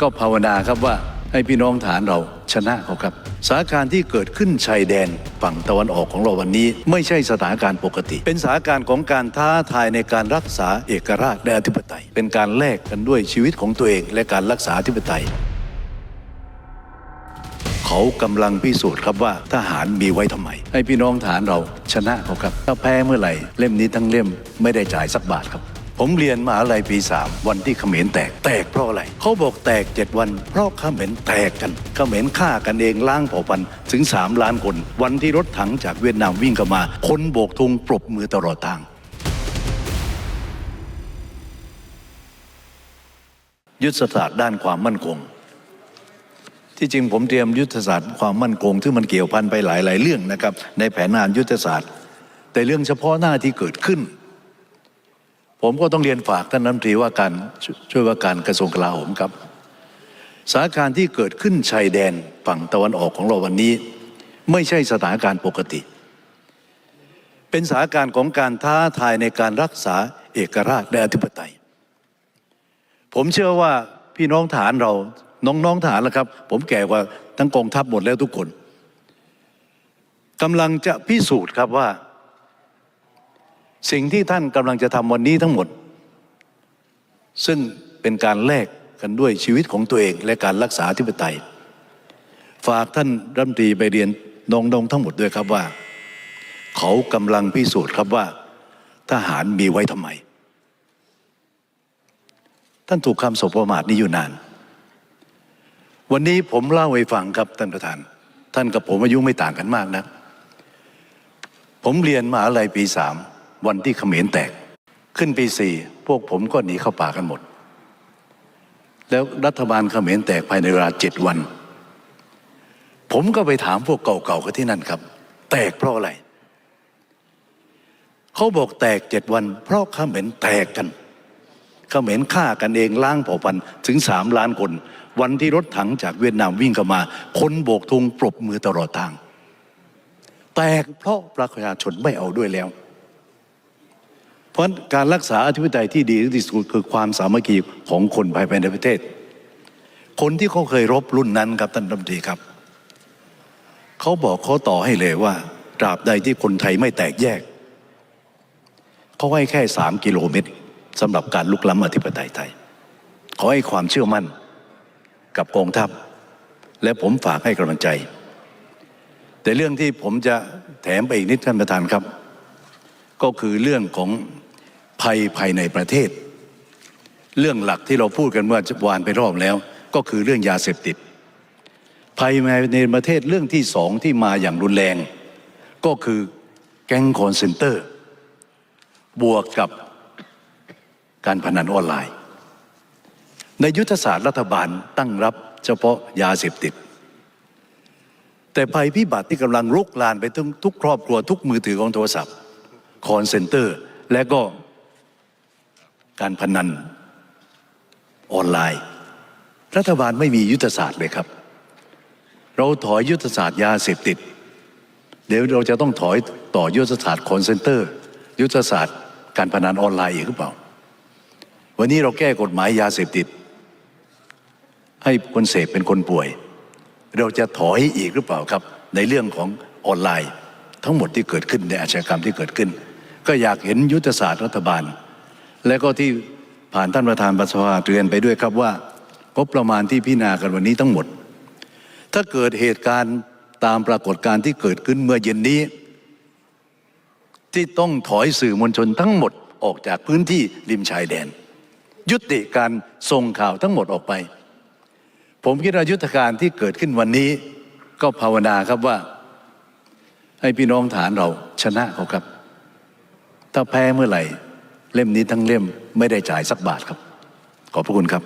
ก็ภาวนาครับว่าให้พี่น้องฐานเราชนะเขาครับสถานการณ์ที่เกิดขึ้นชายแดนฝั่งตะวันออกของเราวันนี้ ไม่ใช่สถานการณ์ปกติ เป็นสถานการณ์ของการท้าทายในการรักษาเอกราชและอธิปไตย เป็นการแลกกันด้วยชีวิตของตัวเองและการรักษาอธิปไตย เขากำลังพิสูจน์ครับว่าทหารมีไว้ทำไม ให้พี่น้องฐานเราชนะเขาครับถ้าแพ้เมื่อไหร่เล่มนี้ทั้งเล่มไม่ได้จ่ายสักบาทครับ ผมเรียนมหาลัยปี3วันที่เขมรแตกแตกเพราะอะไรเขาบอกแตก7วัน เพราะเขมรแตกกันเขมรฆ่ากันเองล้างเผ่าพันธุ์ถึง3ล้านคน วันที่รถถังจากเวียดนามวิ่งเข้ามาคนโบกธงปรบมือตลอดทาง ยุทธศาสตร์ด้านความมั่นคง ที่จริงผมเตรียมยุทธศาสตร์ความมั่นคงที่มันเกี่ยวพันไปหลาย ๆ เรื่องนะครับในแผนงานยุทธศาสตร์ แต่เรื่องเฉพาะหน้าที่เกิดขึ้น ผมก็ต้องเรียนฝากท่านรัฐมนตรีว่าการช่วยวยว่าการกระทรวงกลาโหมครับสถานการณ์ที่เกิดขึ้นชายแดนฝั่งตะวันออกของเราวันนี้ ไม่ใช่สถานการณ์ปกติ เป็นสถานการณ์ของการท้าทายในการรักษาเอกราชและอธิปไตย ผมเชื่อว่าพี่น้องฐานเราน้องๆฐานแล้วครับ ผมแก่กว่าทั้งกองทัพหมดแล้วทุกคนกำลังจะพิสูจน์ครับว่า สิ่งที่ท่านกำลังจะทำวันนี้ทั้งหมด ซึ่งเป็นการแลกกันด้วยชีวิตของตัวเอง และการรักษาธิปไตย ฝากท่านรัฐมนตรีไปเรียนนองๆทั้งหมดด้วยครับว่า เขากำลังพิสูจน์ครับว่า ทหารมีไว้ทำไม ท่านถูกคำสบประมาทนี้อยู่นาน วันนี้ผมเล่าให้ฟังครับท่านประธาน ท่านกับผมอายุไม่ต่างกันมากนะ ผมเรียนมหาลัยปีสาม วันที่เขมรแตก ขึ้นปีสี่พวกผมก็หนีเข้าป่ากันหมด แล้วรัฐบาลเขมรแตกภายในเวลาเจ็ดวัน ผมก็ไปถามพวกเก่าๆกันที่นั่นครับ แตกเพราะอะไรเขาบอกแตกเจ็ดวัน เพราะเขมรแตกกันเขมรฆ่ากันเองล้างเผ่าพันธุ์ถึงสามล้านคน วันที่รถถังจากเวียดนามวิ่งเข้ามา คนโบกธงปรบมือตลอดทาง แตกเพราะประชาชนไม่เอาด้วยแล้ว ราะการรักษาอธิปไตยที่ดีที่สุดคือความสามัคคีของคนภายในประเทศ คนที่เขาเคยรบรุ่นนั้นครับท่านรัฐมนตรีครับเขาบอกเขาต่อให้เลยว่าตราบใดที่คนไทยไม่แตกแยกเขาให้แค่สามกิโลเมตรสำหรับการลุกล้ำอธิปไตยไทยขอให้ความเชื่อมั่นกับกองทัพ และผมฝากให้กำลังใจ แต่เรื่องที่ผมจะแถมไปอีกนิดท่านประธานครับ ก็คือเรื่องของ ภัยภายในประเทศ เรื่องหลักที่เราพูดกันเมื่อวานไปรอบแล้ว ก็คือเรื่องยาเสพติด ภัยภายในประเทศเรื่องที่สองที่มาอย่างรุนแรง ก็คือแก๊งคอนเซนเตอร์ บวกกับการพนันออนไลน์ ในยุทธศาสตร์รัฐบาลตั้งรับเฉพาะยาเสพติด แต่ภัยพิบัติที่กำลังลุกลามไปทุกทุกครอบครัวทุกมือถือของโทรศัพท์คอนเซนเตอร์ และก็ การพนันออนไลน์ รัฐบาลไม่มียุทธศาสตร์เลยครับ เราถอยยุทธศาสตร์ยาเสพติด เดี๋ยวเราจะต้องถอยต่อยุทธศาสตร์คอนเซนเตอร์ ยุทธศาสตร์การพนันออนไลน์อีกหรือเปล่า วันนี้เราแก้กฎหมายยาเสพติด ให้คนเสพเป็นคนป่วย เราจะถอยอีกหรือเปล่าครับ ในเรื่องของออนไลน์ ทั้งหมดที่เกิดขึ้นในอาชญากรรมที่เกิดขึ้น ก็อยากเห็นยุทธศาสตร์รัฐบาล และก็ที่ผ่านท่านประธานประสภาเตือนไปด้วยครับว่างบประมาณที่พิจารณากันวันนี้ทั้งหมด ถ้าเกิดเหตุการณ์ตามปรากฏการณ์ที่เกิดขึ้นเมื่อเย็นนี้ ที่ต้องถอยสื่อมวลชนทั้งหมดออกจากพื้นที่ริมชายแดน ยุติการส่งข่าวทั้งหมดออกไป ผมคิดว่ายุทธการที่เกิดขึ้นวันนี้ ก็ภาวนาครับว่า ให้พี่น้องฐานเราชนะเขาครับ ถ้าแพ้เมื่อไหร่ เล่มนี้ทั้งเล่มไม่ได้จ่ายสักบาทครับ ขอบพระคุณครับ